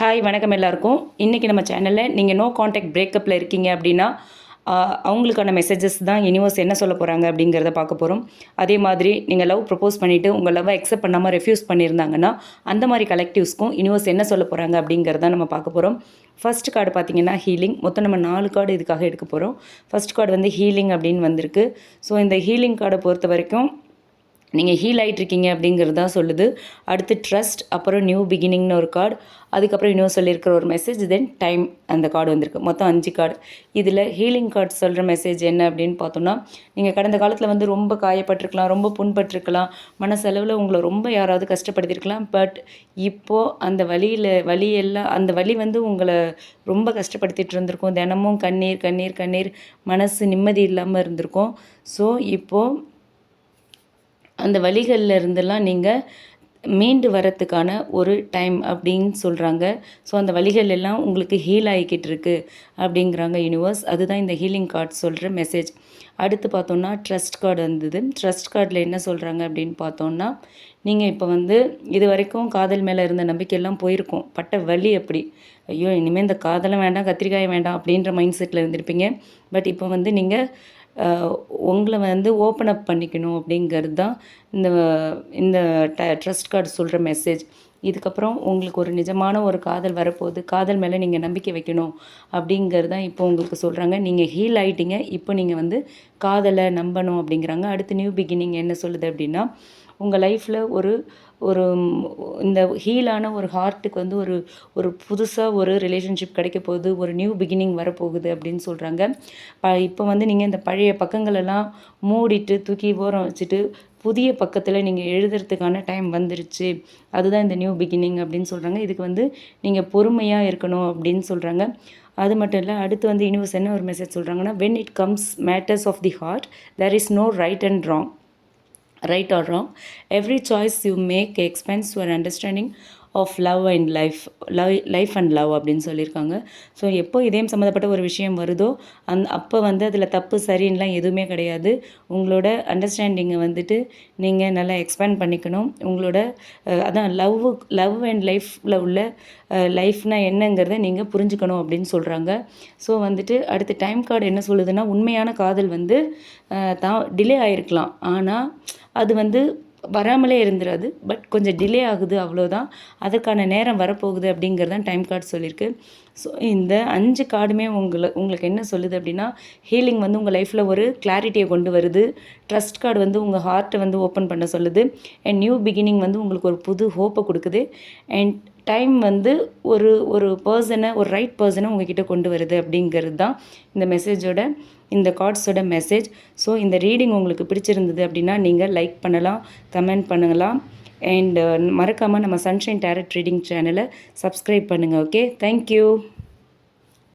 Hi வணக்கம் எல்லாருக்கும். இன்றைக்கி நம்ம சேனலில் நீங்கள் நோ காண்டாக்ட் பிரேக்கப்பில் இருக்கீங்க அப்படின்னா அவங்களுக்கான மெசேஜஸ் தான் யூனிவர்ஸ் என்ன சொல்ல போகிறாங்க அப்படிங்கிறத பார்க்க போகிறோம் அதே மாதிரி நீங்கள் லவ் ப்ரப்போஸ் பண்ணிவிட்டு உங்கள் லவ்வை அக்செப்ட் பண்ணாமல் ரெஃப்யூஸ் பண்ணியிருந்தாங்கன்னா அந்த மாதிரி கலெக்டிவ்ஸ்க்கும் யூனிவர்ஸ் என்ன சொல்ல போகிறாங்க அப்படிங்கிறத நம்ம பார்க்க போகிறோம் ஃபர்ஸ்ட் கார்டு பார்த்தீங்கன்னா ஹீலிங் மொத்தம் நம்ம நாலு கார்டு இதுக்காக எடுக்க போகிறோம் ஃபர்ஸ்ட் கார்டு வந்து ஹீலிங் அப்படின்னு வந்திருக்கு. ஸோ இந்த ஹீலிங் கார்டை பொறுத்த வரைக்கும் நீங்கள் ஹீல் ஆகிட்டு இருக்கீங்க அப்படிங்கிறது தான் சொல்லுது. அடுத்து ட்ரஸ்ட் அப்புறம் நியூ பிகினிங்னு ஒரு கார்டு அதுக்கப்புறம் இன்னும் சொல்லியிருக்கிற ஒரு மெசேஜ் தென் டைம் அந்த கார்டு வந்திருக்கு. மொத்தம் அஞ்சு கார்டு இதில் ஹீலிங் கார்டு சொல்கிற மெசேஜ் என்ன அப்படின்னு பார்த்தோம்னா நீங்கள் கடந்த காலத்தில் வந்து ரொம்ப காயப்பட்டிருக்கலாம் ரொம்ப புண்பட்டிருக்கலாம். மனசளவில் உங்களை ரொம்ப யாராவது கஷ்டப்படுத்தியிருக்கலாம். பட் இப்போது அந்த வழியில் வழியெல்லாம் அந்த வழி வந்து உங்களை ரொம்ப கஷ்டப்படுத்திட்டு இருந்திருக்கும். தினமும் கண்ணீர் கண்ணீர் கண்ணீர் மனசு நிம்மதி இல்லாமல் இருந்திருக்கும். ஸோ இப்போது அந்த வழிகளில் இருந்தெல்லாம் நீங்கள் மீண்டு வரத்துக்கான ஒரு டைம் அப்படின்னு சொல்கிறாங்க ஸோ அந்த வழிகள் எல்லாம் உங்களுக்கு ஹீல் ஆகிக்கிட்டு இருக்கு அப்படிங்கிறாங்க யூனிவர்ஸ் அதுதான் இந்த ஹீலிங் கார்டு சொல்கிற மெசேஜ் அடுத்து பார்த்தோம்னா ட்ரஸ்ட் கார்டு வந்தது. ட்ரஸ்ட் கார்டில் என்ன சொல்கிறாங்க அப்படின்னு பார்த்தோன்னா நீங்கள் இப்போ வந்து இது வரைக்கும் காதல் மேலே இருந்த நம்பிக்கையெல்லாம் போயிருக்கும். பட்ட வலி அப்படி. ஐயோ இனிமேல் இந்த காதலும் வேண்டாம் கத்திரிக்காயை வேண்டாம் அப்படின்ற மைண்ட் செட்டில் இருந்திருப்பீங்க. பட் இப்போ வந்து நீங்கள் உங்களை வந்து ஓப்பன் அப் பண்ணிக்கணும் அப்படிங்கிறது தான் இந்த இந்த ட ட்ரஸ்ட் கார்டு சொல்கிற மெசேஜ் இதுக்கப்புறம் உங்களுக்கு ஒரு நிஜமான ஒரு காதல் வரப்போகுது. காதல் மேலே நீங்கள் நம்பிக்கை வைக்கணும் அப்படிங்கிறது தான் இப்போ உங்களுக்கு சொல்கிறாங்க நீங்கள் ஹீல் ஆகிட்டீங்க இப்போ நீங்கள் வந்து காதலை நம்பணும் அப்படிங்கிறாங்க. அடுத்து நியூ பிகினிங் என்ன சொல்லுது அப்படின்னா உங்கள் லைஃப்பில் ஒரு ஒரு இந்த ஹீலான ஒரு ஹார்ட்டுக்கு வந்து ஒரு ஒரு புதுசாக ஒரு ரிலேஷன்ஷிப் கிடைக்க போகுது ஒரு நியூ பிகினிங் வரப்போகுது அப்படின்னு சொல்கிறாங்க ப இப்போ வந்து நீங்கள் இந்த பழைய பக்கங்களெல்லாம் மூடிட்டு தூக்கி ஓரம் வச்சுட்டு புதிய பக்கத்தில் நீங்கள் எழுதுறதுக்கான டைம் வந்துருச்சு. அதுதான் இந்த நியூ பிகினிங் அப்படின்னு சொல்கிறாங்க இதுக்கு வந்து நீங்கள் பொறுமையாக இருக்கணும் அப்படின்னு சொல்கிறாங்க அது மட்டும் இல்லை அடுத்து வந்து யூனிவர்ஸ் என்ன ஒரு மெசேஜ் சொல்கிறாங்கன்னா when it comes matters of the heart there is no right and wrong right or wrong every choice you make expands your understanding of love and life love life and love அப்படின்னு சொல்லியிருக்காங்க. So எப்போ இதயம் சம்மந்தப்பட்ட ஒரு விஷயம் வருதோ அந் அப்போ வந்து அதில் தப்பு சரின்னுலாம் எதுவுமே கிடையாது. உங்களோட அண்டர்ஸ்டாண்டிங்கை வந்துட்டு நீங்கள் நல்லா எக்ஸ்பேண்ட் பண்ணிக்கணும். உங்களோட அதான் லவ் லவ் அண்ட் லைஃப்பில் உள்ள லைஃப்னால் என்னங்கிறத நீங்கள் புரிஞ்சுக்கணும் அப்படின்னு சொல்கிறாங்க ஸோ வந்துட்டு அடுத்து டைம் கார்டு என்ன சொல்லுதுன்னா உண்மையான காதல் வந்து தான் டிலே ஆகிருக்கலாம் ஆனால் அது வந்து வராமலே இருந்துராது. பட் கொஞ்சம் டிலே ஆகுது அவ்வளோதான் அதுக்கான நேரம் வரப்போகுது அப்படிங்கிறது தான் டைம் கார்டு சொல்லியிருக்கு ஸோ இந்த அஞ்சு கார்டுமே உங்களை உங்களுக்கு என்ன சொல்லுது அப்படின்னா ஹீலிங் வந்து உங்கள் லைஃப்பில் ஒரு கிளாரிட்டியை கொண்டு வருது. ட்ரஸ்ட் கார்டு வந்து உங்கள் ஹார்ட்டை வந்து ஓப்பன் பண்ண சொல்லுது. அண்ட் நியூ பிகினிங் வந்து உங்களுக்கு ஒரு புது ஹோப்பை கொடுக்குது. அண்ட் டைம் வந்து ஒரு ஒரு பர்சனை ஒரு ரைட் பர்சனை உங்ககிட்ட கொண்டு வருது அப்படிங்கிறது தான் இந்த மெசேஜோட இந்த கார்ட்ஸோட மெசேஜ் ஸோ இந்த ரீடிங் உங்களுக்கு பிடிச்சிருந்தது அப்படின்னா நீங்கள் லைக் பண்ணலாம் கமெண்ட் பண்ணலாம். அண்ட் மறக்காமல் நம்ம சன்ஷைன் டேரட் ரீடிங் சேனலை சப்ஸ்கிரைப் பண்ணுங்கள் ஓகே தேங்க்யூ